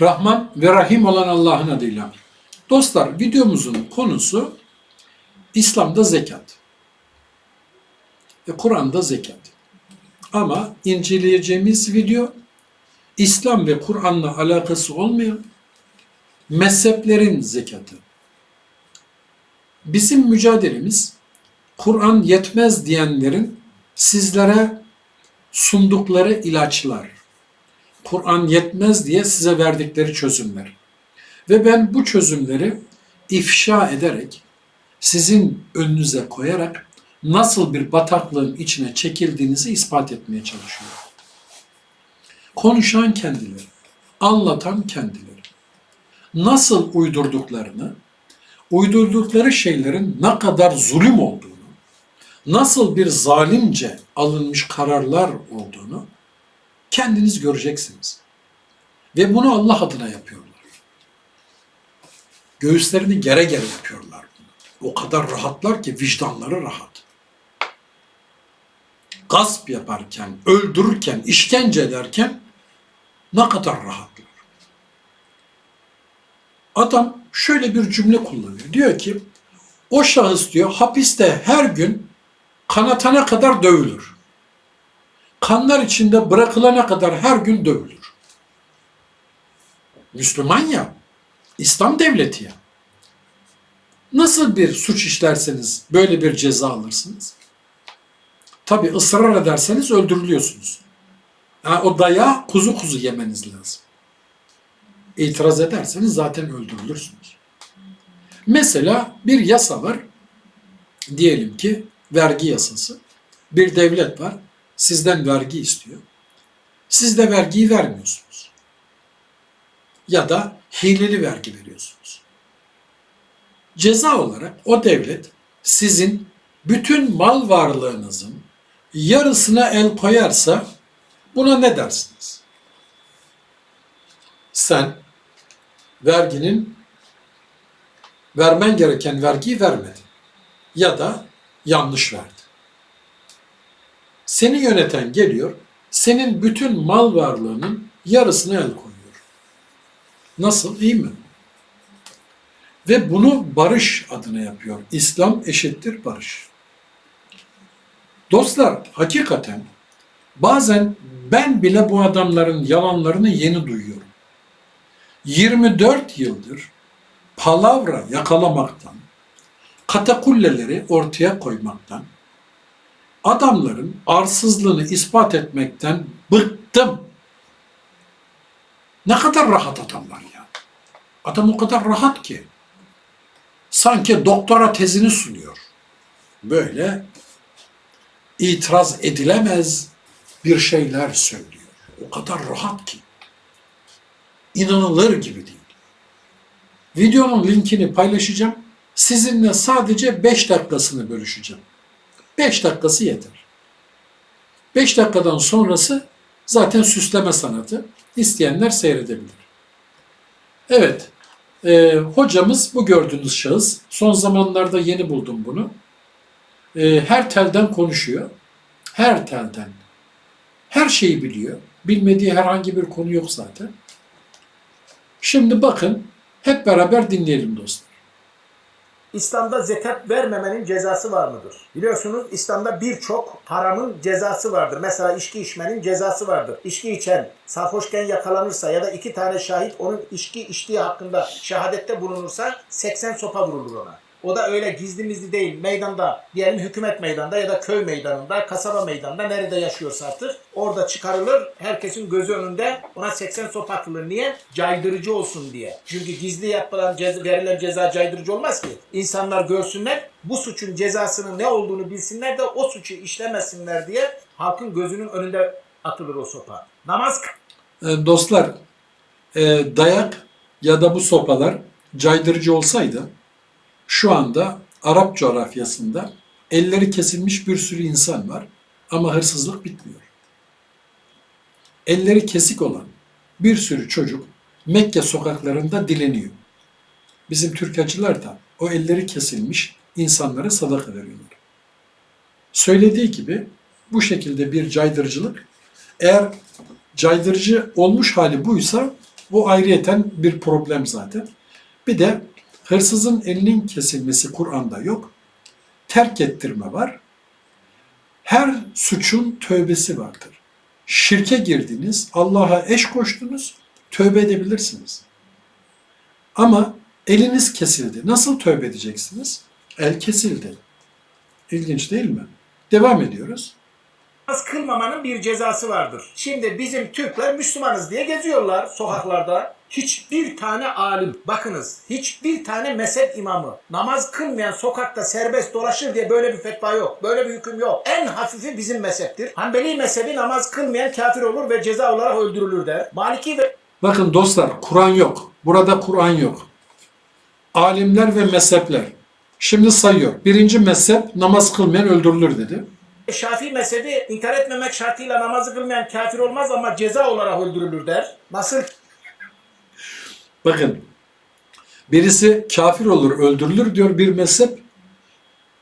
Rahman ve Rahim olan Allah'ın adıyla. Dostlar videomuzun konusu İslam'da zekat. Ve Kur'an'da zekat. Ama inceleyeceğimiz video İslam ve Kur'an'la alakası olmayan mezheplerin zekatı. Bizim mücadelemiz Kur'an yetmez diyenlerin sizlere sundukları ilaçlar. Kur'an yetmez diye size verdikleri çözümler. Ve ben bu çözümleri ifşa ederek, sizin önünüze koyarak nasıl bir bataklığın içine çekildiğinizi ispat etmeye çalışıyorum. Konuşan kendileri, anlatan kendileri. Nasıl uydurduklarını, uydurdukları şeylerin ne kadar zulüm olduğunu, nasıl bir zalimce alınmış kararlar olduğunu kendiniz göreceksiniz. Ve bunu Allah adına yapıyorlar. Göğüslerini gere gere yapıyorlar. O kadar rahatlar ki vicdanları rahat. Gasp yaparken, öldürürken, işkence ederken ne kadar rahatlar. Adam şöyle bir cümle kullanıyor. Diyor ki o şahıs diyor hapiste her gün kanatana kadar dövülür. Kanlar içinde bırakılana kadar her gün dövülür. Müslüman ya, İslam devleti ya. Nasıl bir suç işlerseniz böyle bir ceza alırsınız? Tabi ısrar ederseniz öldürülüyorsunuz. Yani o dayağı kuzu kuzu yemeniz lazım. İtiraz ederseniz zaten öldürülürsünüz. Mesela bir yasa var. Diyelim ki vergi yasası. Bir devlet var. Sizden vergi istiyor. Siz de vergiyi vermiyorsunuz. Ya da hileli vergi veriyorsunuz. Ceza olarak o devlet sizin bütün mal varlığınızın yarısına el koyarsa buna ne dersiniz? Sen verginin vermen gereken vergiyi vermedin ya da yanlış verdin. Seni yöneten geliyor, senin bütün mal varlığının yarısını el koyuyor. Nasıl? İyi mi? Ve bunu barış adına yapıyor. İslam eşittir barış. Dostlar, hakikaten bazen ben bile bu adamların yalanlarını yeni duyuyorum. 24 yıldır palavra yakalamaktan, katakulleleri ortaya koymaktan, adamların arsızlığını ispat etmekten bıktım. Ne kadar rahat adamlar ya. Adam o kadar rahat ki. Sanki doktora tezini sunuyor. Böyle itiraz edilemez bir şeyler söylüyor. O kadar rahat ki. İnanılır gibi değil. Videonun linkini paylaşacağım. Sizinle sadece 5 dakikasını bölüşeceğim. 5 dakikası yeter. 5 dakikadan sonrası zaten süsleme sanatı. İsteyenler seyredebilir. Evet, e, hocamız bu gördüğünüz şahıs. Son zamanlarda yeni buldum bunu. E, her telden konuşuyor. Her telden. Her şeyi biliyor. Bilmediği herhangi bir konu yok zaten. Şimdi bakın, hep beraber dinleyelim dostlar. İslam'da zekat vermemenin cezası var mıdır? Biliyorsunuz İslam'da birçok haramın cezası vardır. Mesela içki içmenin cezası vardır. İçki içen sarhoşken yakalanırsa ya da iki tane şahit onun içki içtiği hakkında şehadette bulunursa 80 sopa vurulur ona. O da öyle gizli mizli değil. Meydanda, diyelim hükümet meydanda ya da köy meydanında, kasaba meydanında nerede yaşıyorsa artık orada çıkarılır. Herkesin gözü önünde ona 80 sopa atılır. Niye? Caydırıcı olsun diye. Çünkü gizli yapılan ceza, verilen ceza caydırıcı olmaz ki. İnsanlar görsünler, bu suçun cezasının ne olduğunu bilsinler de o suçu işlemesinler diye halkın gözünün önünde atılır o sopa. Namaz E, dostlar, e, dayak ya da bu sopalar caydırıcı olsaydı şu anda Arap coğrafyasında elleri kesilmiş bir sürü insan var ama hırsızlık bitmiyor. Elleri kesik olan bir sürü çocuk Mekke sokaklarında dileniyor. Bizim Türkacılar da o elleri kesilmiş insanlara sadaka veriyorlar. Söylediği gibi bu şekilde bir caydırıcılık eğer caydırıcı olmuş hali buysa O ayrıyeten bir problem zaten. Bir de hırsızın elinin kesilmesi Kur'an'da yok. Terk ettirme var. Her suçun tövbesi vardır. Şirke girdiniz, Allah'a eş koştunuz, tövbe edebilirsiniz. Ama eliniz kesildi. Nasıl tövbe edeceksiniz? El kesildi. İlginç değil mi? Devam ediyoruz. namaz kılmamanın bir cezası vardır. Şimdi bizim Türkler Müslümanız diye geziyorlar sokaklarda. Hiçbir tane alim, bakınız hiçbir tane mezhep imamı namaz kılmayan sokakta serbest dolaşır diye böyle bir fetva yok. Böyle bir hüküm yok. En hafifi bizim mezheptir. Hanbeli mezhebi namaz kılmayan kafir olur ve ceza olarak öldürülür der. Maliki ve Bakın dostlar Kur'an yok. Burada Kur'an yok. Alimler ve mezhepler. Şimdi sayıyor. Birinci mezhep namaz kılmayan öldürülür dedi. Şafii mezhebi inkar etmemek şartıyla namazı kılmayan kafir olmaz ama ceza olarak öldürülür der. Nasıl Bakın birisi kafir olur öldürülür diyor bir mezhep.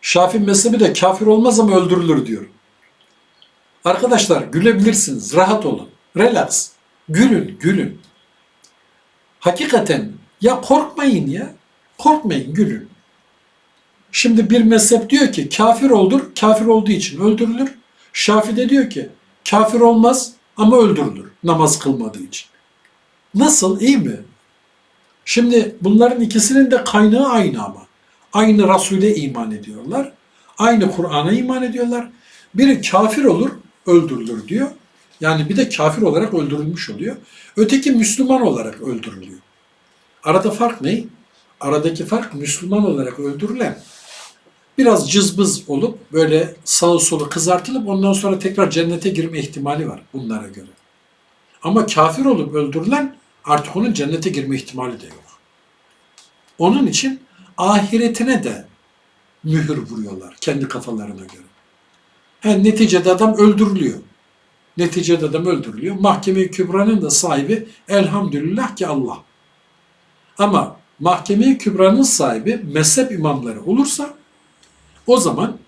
Şafii mezhebi de kafir olmaz ama öldürülür diyor. Arkadaşlar gülebilirsiniz. Rahat olun. Relax. Gülün, gülün. Hakikaten ya korkmayın ya. Korkmayın, gülün. Şimdi bir mezhep diyor ki kafir olur, kafir olduğu için öldürülür. Şafii de diyor ki kafir olmaz ama öldürülür namaz kılmadığı için. Nasıl, iyi mi? Şimdi bunların ikisinin de kaynağı aynı ama. Aynı Resul'e iman ediyorlar. Aynı Kur'an'a iman ediyorlar. Biri kafir olur, öldürülür diyor. Yani bir de kafir olarak öldürülmüş oluyor. Öteki Müslüman olarak öldürülüyor. Arada fark ne? Aradaki fark Müslüman olarak öldürülen biraz cızbız olup böyle sağı solu kızartılıp ondan sonra tekrar cennete girme ihtimali var bunlara göre. Ama kafir olup öldürülen artık onun cennete girme ihtimali de yok. Onun için ahiretine de mühür vuruyorlar kendi kafalarına göre. Yani neticede adam öldürülüyor. Neticede adam öldürülüyor. Mahkeme-i Kübra'nın da sahibi elhamdülillah ki Allah. Ama Mahkeme-i Kübra'nın sahibi mezhep imamları olursa o zaman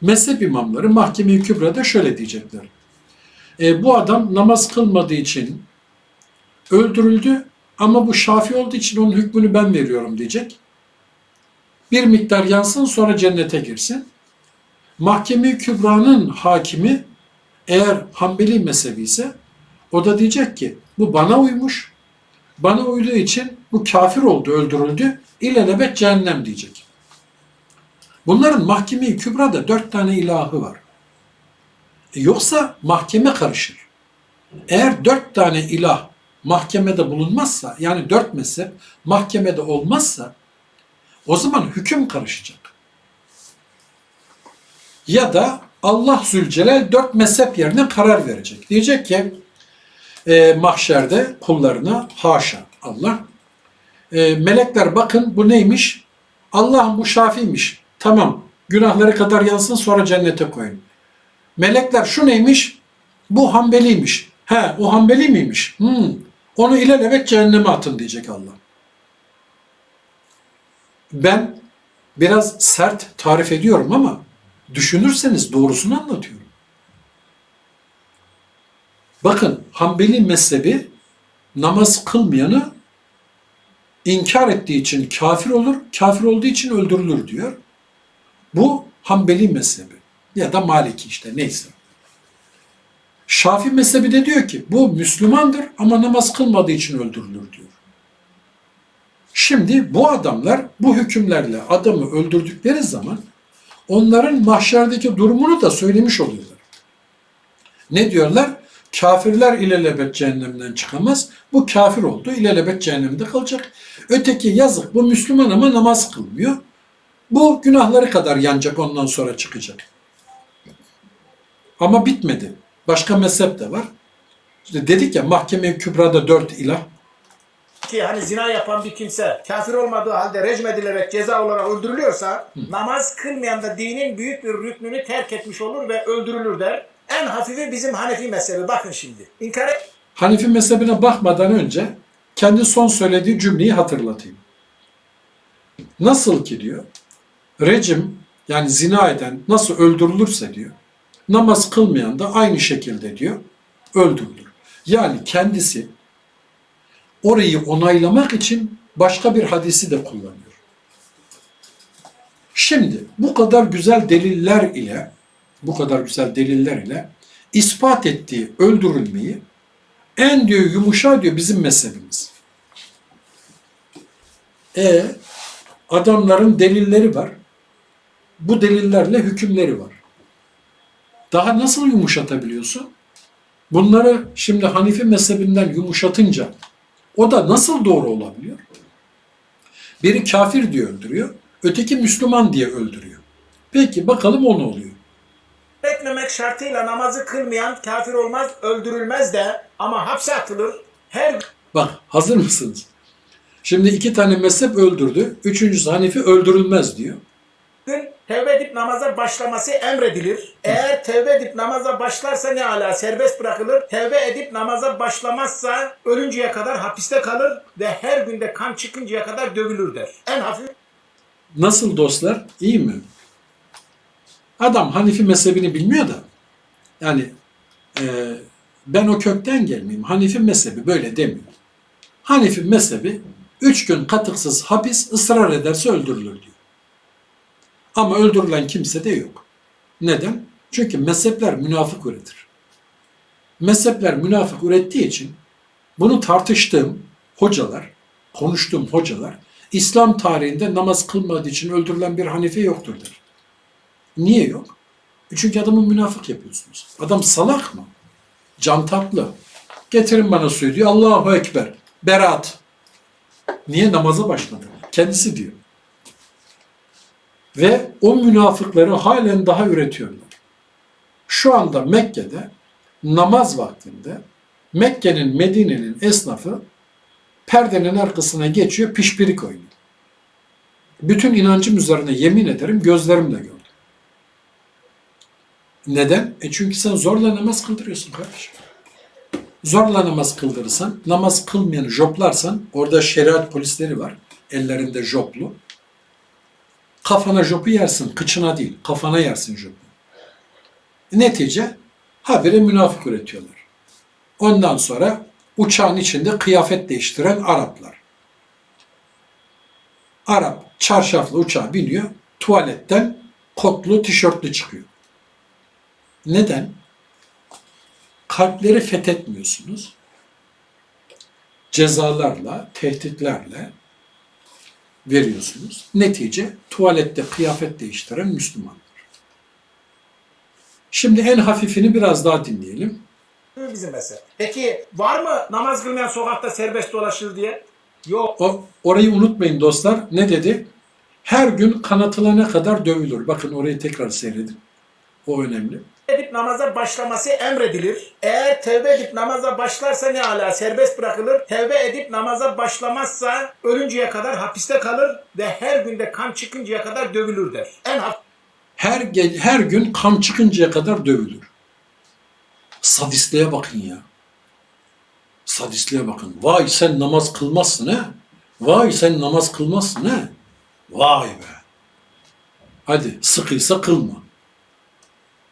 mezhep imamları Mahkeme-i Kübra'da şöyle diyecekler. E, bu adam namaz kılmadığı için öldürüldü ama bu şafi olduğu için onun hükmünü ben veriyorum diyecek. Bir miktar yansın sonra cennete girsin. Mahkeme-i Kübra'nın hakimi eğer Hanbeli mezhebi ise o da diyecek ki bu bana uymuş. Bana uyduğu için bu kafir oldu, öldürüldü. İlelebet cehennem diyecek. Bunların mahkeme-i kübrada dört tane ilahı var. E yoksa mahkeme karışır. Eğer dört tane ilah mahkemede bulunmazsa, yani dört mezhep mahkemede olmazsa, o zaman hüküm karışacak. Ya da Allah Zülcelal dört mezhep yerine karar verecek. Diyecek ki, e, mahşerde kullarına haşa Allah. E, melekler bakın bu neymiş? Allah'ım bu şafiymiş. Tamam günahları kadar yansın sonra cennete koyun. Melekler şu neymiş? Bu Hanbeliymiş. He o Hanbeli miymiş? Hmm. Onu ilelebet cehenneme atın diyecek Allah. Ben biraz sert tarif ediyorum ama düşünürseniz doğrusunu anlatıyorum. Bakın Hanbeli mezhebi namaz kılmayanı inkar ettiği için kafir olur, kafir olduğu için öldürülür diyor. Bu Hanbeli mezhebi ya da Maliki işte neyse. Şafi mezhebi de diyor ki bu Müslümandır ama namaz kılmadığı için öldürülür diyor. Şimdi bu adamlar bu hükümlerle adamı öldürdükleri zaman onların mahşerdeki durumunu da söylemiş oluyorlar. Ne diyorlar? Kafirler ilelebet cehennemden çıkamaz. Bu kafir oldu. ilelebet cehennemde kalacak. Öteki yazık bu Müslüman ama namaz kılmıyor. Bu günahları kadar yanacak ondan sonra çıkacak. Ama bitmedi. Başka mezhep de var. İşte dedik ya mahkeme-i kübrada dört ilah. ki hani zina yapan bir kimse kafir olmadığı halde rejim edilerek ceza olarak öldürülüyorsa namaz kılmayan da dinin büyük bir rüknünü terk etmiş olur ve öldürülür der. En hafifi bizim Hanefi mezhebi. Bakın şimdi. İnkar et- Hanefi mezhebine bakmadan önce kendi son söylediği cümleyi hatırlatayım. Nasıl ki diyor, rejim yani zina eden nasıl öldürülürse diyor, namaz kılmayan da aynı şekilde diyor, öldürülür. Yani kendisi orayı onaylamak için başka bir hadisi de kullanıyor. Şimdi bu kadar güzel deliller ile bu kadar güzel deliller ile ispat ettiği öldürülmeyi en diyor yumuşa diyor bizim mezhebimiz. E adamların delilleri var. Bu delillerle hükümleri var. Daha nasıl yumuşatabiliyorsun? Bunları şimdi Hanifi mezhebinden yumuşatınca o da nasıl doğru olabiliyor? Biri kafir diye öldürüyor, öteki Müslüman diye öldürüyor. Peki bakalım o ne oluyor? etmemek şartıyla namazı kılmayan kafir olmaz, öldürülmez de ama hapse atılır. Her Bak hazır mısınız? Şimdi iki tane mezhep öldürdü. Üçüncüsü Hanifi öldürülmez diyor. gün tevbe edip namaza başlaması emredilir. Eğer tevbe edip namaza başlarsa ne ala serbest bırakılır. Tevbe edip namaza başlamazsa ölünceye kadar hapiste kalır ve her günde kan çıkıncaya kadar dövülür der. En hafif Nasıl dostlar? İyi mi? Adam Hanifi mezhebini bilmiyor da. Yani e, ben o kökten gelmeyeyim. Hanifi mezhebi böyle demiyor. Hanifi mezhebi üç gün katıksız hapis ısrar ederse öldürülür diyor. Ama öldürülen kimse de yok. Neden? Çünkü mezhepler münafık üretir. Mezhepler münafık ürettiği için bunu tartıştığım hocalar, konuştuğum hocalar İslam tarihinde namaz kılmadığı için öldürülen bir Hanife yoktur der. Niye yok? E Çünkü adamı münafık yapıyorsunuz. Adam salak mı? Can tatlı. Getirin bana suyu diyor. Allahu Ekber. Berat. Niye namaza başladı? Kendisi diyor. Ve o münafıkları halen daha üretiyorlar. Şu anda Mekke'de namaz vaktinde Mekke'nin, Medine'nin esnafı perdenin arkasına geçiyor, pişpirik oynuyor. Bütün inancım üzerine yemin ederim gözlerimle gördüm. Neden? E çünkü sen zorla namaz kıldırıyorsun kardeşim. Zorla namaz kıldırırsan, namaz kılmayanı joplarsan, orada şeriat polisleri var, ellerinde joplu. Kafana jopu yersin, kıçına değil, kafana yersin jopu. Netice, habire münafık üretiyorlar. Ondan sonra uçağın içinde kıyafet değiştiren Araplar. Arap çarşaflı uçağa biniyor, tuvaletten kotlu, tişörtlü çıkıyor. Neden? Kalpleri fethetmiyorsunuz. Cezalarla, tehditlerle veriyorsunuz. Netice tuvalette kıyafet değiştiren Müslümanlar. Şimdi en hafifini biraz daha dinleyelim. bizim mezhep. Peki var mı namaz kılmayan sokakta serbest dolaşır diye? Yok. O, orayı unutmayın dostlar. Ne dedi? Her gün kanatılana kadar dövülür. Bakın orayı tekrar seyredin. O önemli. Edip namaza başlaması emredilir. Eğer tevbe edip namaza başlarsa ne ala serbest bırakılır. Tevbe edip namaza başlamazsa ölünceye kadar hapiste kalır ve her günde kan çıkıncaya kadar dövülür der. En Her, her gün kan çıkıncaya kadar dövülür. Sadistliğe bakın ya. Sadistliğe bakın. Vay sen namaz kılmazsın ha. Vay sen namaz kılmazsın ha. Vay be. Hadi sıkıysa kılma.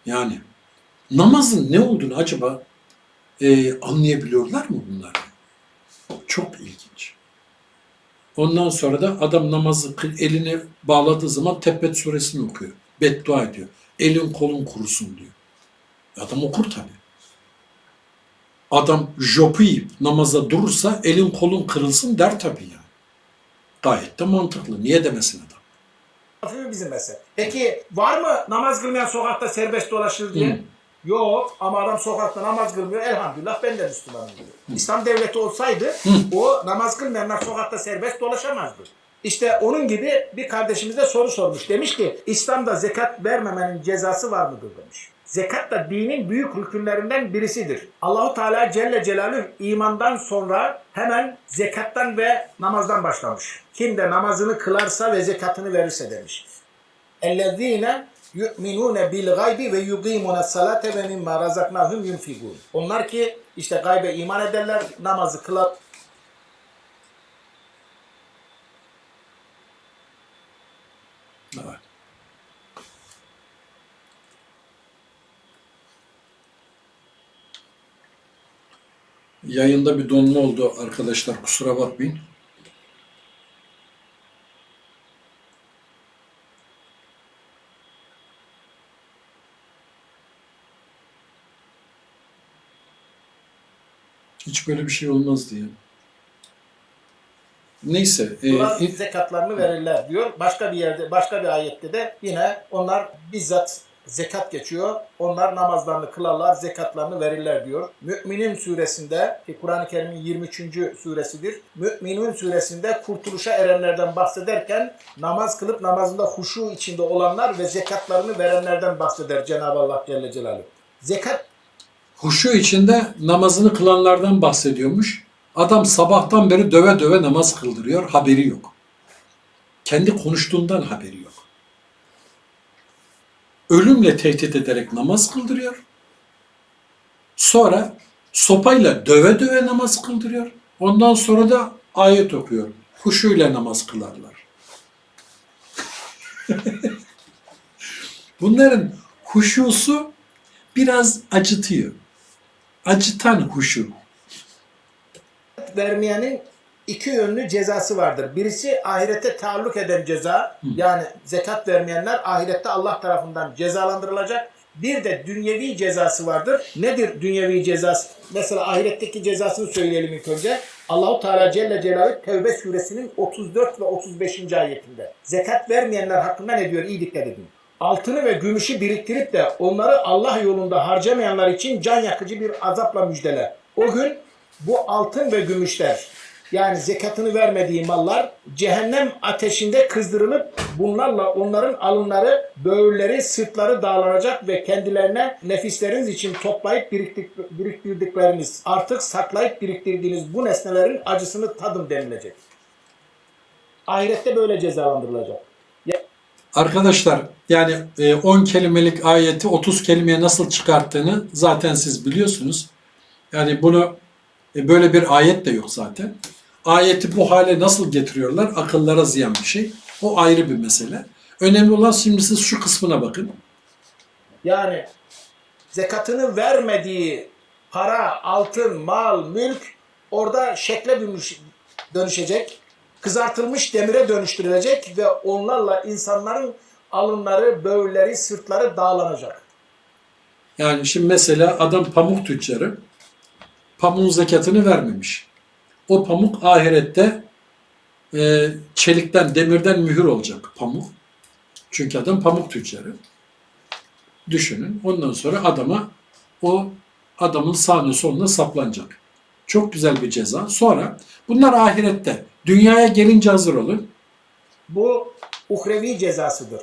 Yani namazın ne olduğunu acaba e, anlayabiliyorlar mı bunlar? Çok ilginç. Ondan sonra da adam namazı kıl- eline bağladığı zaman Tebbet suresini okuyor. Beddua ediyor. Elin kolun kurusun diyor. Adam okur tabi. Adam jopu yiyip namaza durursa elin kolun kırılsın der tabi yani. Gayet de mantıklı. Niye demesin adam? bizim mezhep. Peki var mı namaz kılmayan sokakta serbest dolaşır diye? Hı. Yok ama adam sokakta namaz kılmıyor. Elhamdülillah ben de Müslümanım diyor. İslam devleti olsaydı o namaz kılmayanlar sokakta serbest dolaşamazdı. İşte onun gibi bir kardeşimiz de soru sormuş. Demiş ki İslam'da zekat vermemenin cezası var mıdır demiş. Zekat da dinin büyük rükünlerinden birisidir. Allahu Teala Celle Celaluhu imandan sonra hemen zekattan ve namazdan başlamış. Kim de namazını kılarsa ve zekatını verirse demiş. اَلَّذ۪ينَ yu'minune bil gaybi ve yuqimune salate ve mimma razaknahum yunfigun. Onlar ki işte gaybe iman ederler, namazı kılar. Evet. Yayında bir donma oldu arkadaşlar kusura bakmayın. Hiç böyle bir şey olmaz diye. Neyse. e, Bunlar i- zekatlarını verirler diyor. Başka bir yerde, başka bir ayette de yine onlar bizzat zekat geçiyor. Onlar namazlarını kılarlar, zekatlarını verirler diyor. Müminin suresinde, ki Kur'an-ı Kerim'in 23. suresidir. Müminin suresinde kurtuluşa erenlerden bahsederken namaz kılıp namazında huşu içinde olanlar ve zekatlarını verenlerden bahseder Cenab-ı Allah Celle Celaluhu. Zekat huşu içinde namazını kılanlardan bahsediyormuş. Adam sabahtan beri döve döve namaz kıldırıyor, haberi yok. Kendi konuştuğundan haberi yok. Ölümle tehdit ederek namaz kıldırıyor. Sonra sopayla döve döve namaz kıldırıyor. Ondan sonra da ayet okuyor. Huşuyla namaz kılarlar. Bunların huşusu biraz acıtıyor. Acıtan huşu. vermeyenin iki yönlü cezası vardır. Birisi ahirete taalluk eden ceza. Yani zekat vermeyenler ahirette Allah tarafından cezalandırılacak. Bir de dünyevi cezası vardır. Nedir dünyevi cezası? Mesela ahiretteki cezasını söyleyelim ilk önce. Allahu Teala Celle Celaluhu Tevbe suresinin 34 ve 35. ayetinde. Zekat vermeyenler hakkında ne diyor? İyi dikkat edin. Altını ve gümüşü biriktirip de onları Allah yolunda harcamayanlar için can yakıcı bir azapla müjdele. O gün bu altın ve gümüşler yani zekatını vermediği mallar cehennem ateşinde kızdırılıp bunlarla onların alınları, böğürleri, sırtları dağlanacak ve kendilerine nefisleriniz için toplayıp biriktir- biriktirdikleriniz, artık saklayıp biriktirdiğiniz bu nesnelerin acısını tadın denilecek. Ahirette böyle cezalandırılacak. Arkadaşlar yani e, 10 kelimelik ayeti 30 kelimeye nasıl çıkarttığını zaten siz biliyorsunuz. Yani bunu e, böyle bir ayet de yok zaten. Ayeti bu hale nasıl getiriyorlar? Akıllara ziyan bir şey. O ayrı bir mesele. Önemli olan şimdi siz şu kısmına bakın. Yani zekatını vermediği para, altın, mal, mülk orada şekle dönüş- dönüşecek. Kızartılmış demire dönüştürülecek ve onlarla insanların alınları, böğürleri, sırtları dağlanacak. Yani şimdi mesela adam pamuk tüccarı pamuğun zekatını vermemiş. O pamuk ahirette e, çelikten, demirden mühür olacak pamuk. Çünkü adam pamuk tüccarı. Düşünün. Ondan sonra adama o adamın sağına soluna saplanacak. Çok güzel bir ceza. Sonra bunlar ahirette. Dünyaya gelince hazır olun. Bu uhrevi cezasıdır.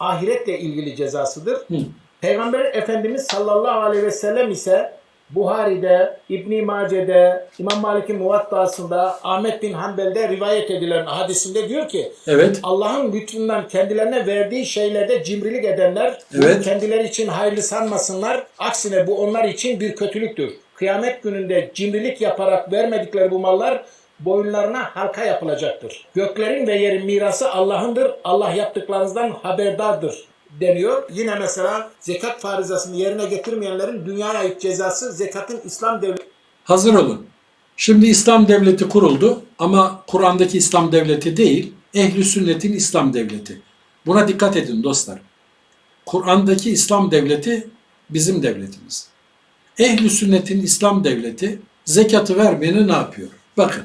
Ahiretle ilgili cezasıdır. Hı. Peygamber Efendimiz sallallahu aleyhi ve sellem ise Buhari'de, İbn-i Mace'de, İmam Malik'in Muvattası'nda, Ahmet bin Hanbel'de rivayet edilen hadisinde diyor ki Evet. Allah'ın lütfundan kendilerine verdiği şeylerde cimrilik edenler Evet. kendileri için hayırlı sanmasınlar. Aksine bu onlar için bir kötülüktür. Kıyamet gününde cimrilik yaparak vermedikleri bu mallar boyunlarına halka yapılacaktır. Göklerin ve yerin mirası Allah'ındır. Allah yaptıklarınızdan haberdardır deniyor. Yine mesela zekat farizasını yerine getirmeyenlerin dünyaya ait cezası zekatın İslam devleti Hazır olun. Şimdi İslam devleti kuruldu ama Kur'an'daki İslam devleti değil, ehli sünnetin İslam devleti. Buna dikkat edin dostlar. Kur'an'daki İslam devleti bizim devletimiz. Ehli sünnetin İslam devleti zekatı vermeyene ne yapıyor? Bakın.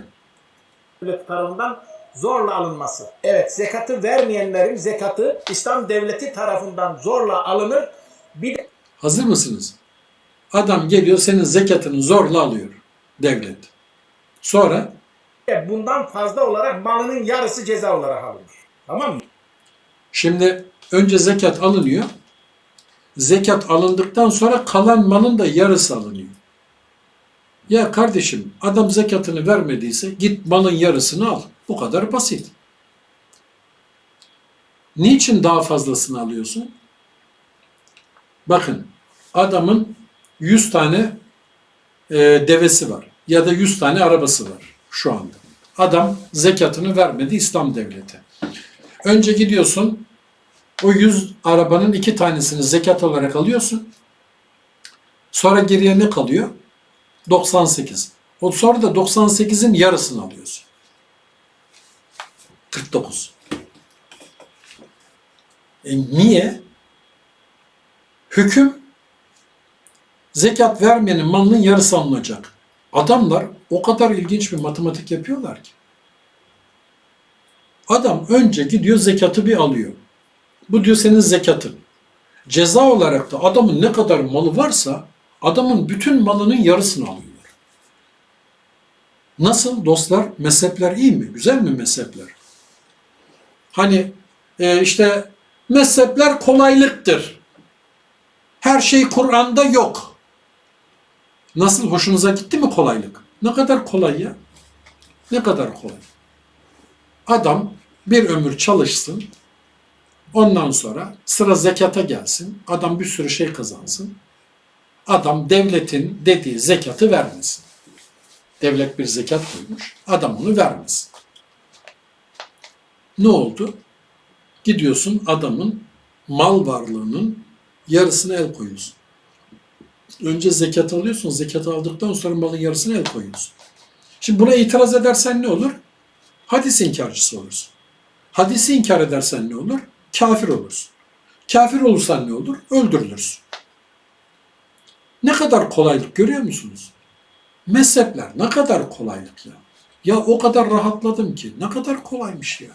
devleti tarafından zorla alınması. Evet zekatı vermeyenlerin zekatı İslam devleti tarafından zorla alınır. Bir de Hazır mısınız? Adam geliyor senin zekatını zorla alıyor devlet. Sonra bundan fazla olarak malının yarısı ceza olarak alınır. Tamam mı? Şimdi önce zekat alınıyor. Zekat alındıktan sonra kalan malın da yarısı alınıyor. Ya kardeşim adam zekatını vermediyse git malın yarısını al. Bu kadar basit. Niçin daha fazlasını alıyorsun? Bakın adamın 100 tane e, devesi var ya da 100 tane arabası var şu anda. Adam zekatını vermedi İslam devleti. Önce gidiyorsun o 100 arabanın iki tanesini zekat olarak alıyorsun. Sonra geriye ne kalıyor? 98. O sonra da 98'in yarısını alıyorsun. 49. E niye? Hüküm zekat vermeyenin malının yarısı alınacak. Adamlar o kadar ilginç bir matematik yapıyorlar ki. Adam önce gidiyor zekatı bir alıyor. Bu diyor senin zekatın. Ceza olarak da adamın ne kadar malı varsa adamın bütün malının yarısını alıyorlar. Nasıl dostlar? Mezhepler iyi mi? Güzel mi mezhepler? Hani e, işte mezhepler kolaylıktır. Her şey Kur'an'da yok. Nasıl hoşunuza gitti mi kolaylık? Ne kadar kolay ya? Ne kadar kolay. Adam bir ömür çalışsın. Ondan sonra sıra zekata gelsin. Adam bir sürü şey kazansın. Adam devletin dediği zekatı vermesin. Devlet bir zekat koymuş. Adam onu vermesin. Ne oldu? Gidiyorsun adamın mal varlığının yarısını el koyuyorsun. Önce zekat alıyorsun. Zekat aldıktan sonra malın yarısını el koyuyorsun. Şimdi buna itiraz edersen ne olur? Hadis inkarcısı olursun. Hadisi inkar edersen ne olur? Kafir olursun. Kafir olursan ne olur? Öldürülürsün. Ne kadar kolaylık görüyor musunuz? Mezhepler ne kadar kolaylık ya. Ya o kadar rahatladım ki. Ne kadar kolaymış ya.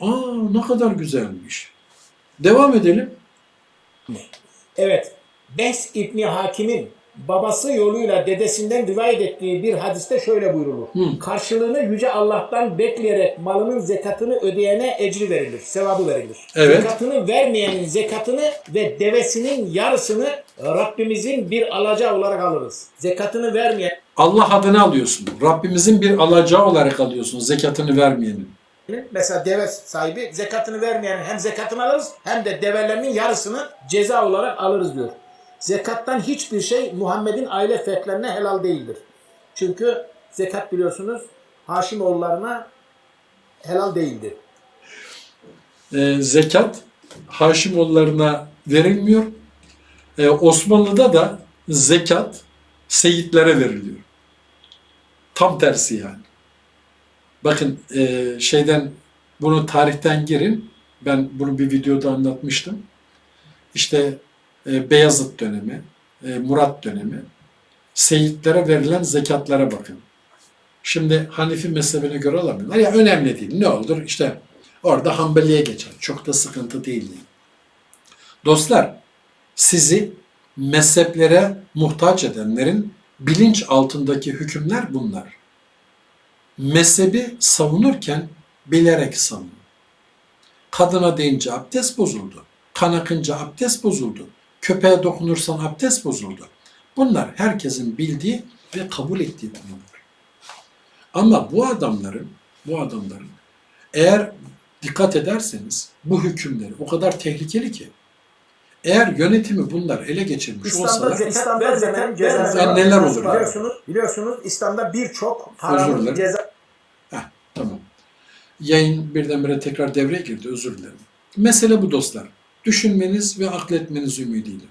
Aa ne kadar güzelmiş. Devam edelim. Evet. Bes İbni Hakim'in babası yoluyla dedesinden rivayet ettiği bir hadiste şöyle buyrulur. Hı. Karşılığını Yüce Allah'tan bekleyerek malının zekatını ödeyene ecri verilir, sevabı verilir. Evet. Zekatını vermeyenin zekatını ve devesinin yarısını Rabbimizin bir alacağı olarak alırız. Zekatını vermeyen Allah adını alıyorsun. Rabbimizin bir alacağı olarak alıyorsun zekatını vermeyenin. mesela deve sahibi zekatını vermeyenin hem zekatını alırız hem de develerinin yarısını ceza olarak alırız diyor. Zekattan hiçbir şey Muhammed'in aile fertlerine helal değildir. Çünkü zekat biliyorsunuz Haşimoğullarına helal değildi. Ee, zekat Haşimoğullarına verilmiyor. Ee, Osmanlı'da da zekat seyitlere veriliyor. Tam tersi yani. Bakın e, şeyden bunu tarihten girin. Ben bunu bir videoda anlatmıştım. İşte e, Beyazıt dönemi, e, Murat dönemi. Seyitlere verilen zekatlara bakın. Şimdi Hanifi mezhebine göre alamıyorlar. Ya önemli değil. Ne olur? İşte orada Hanbeli'ye geçer. Çok da sıkıntı değil. yani. Dostlar, sizi mezheplere muhtaç edenlerin bilinç altındaki hükümler bunlar. Mezhebi savunurken bilerek savunun. Kadına deyince abdest bozuldu. Kan akınca abdest bozuldu. Köpeğe dokunursan abdest bozuldu. Bunlar herkesin bildiği ve kabul ettiği konular. Ama bu adamların, bu adamların eğer dikkat ederseniz bu hükümleri o kadar tehlikeli ki eğer yönetimi bunlar ele geçirmiş İslam'da olsalar zekat vermemenin cezası Yani neler olur? Biliyorsunuz, biliyorsunuz İslam'da birçok dilerim. ceza Heh, tamam. Yayın birdenbire tekrar devreye girdi özür dilerim. Mesele bu dostlar. Düşünmeniz ve akletmeniz ümidiyle.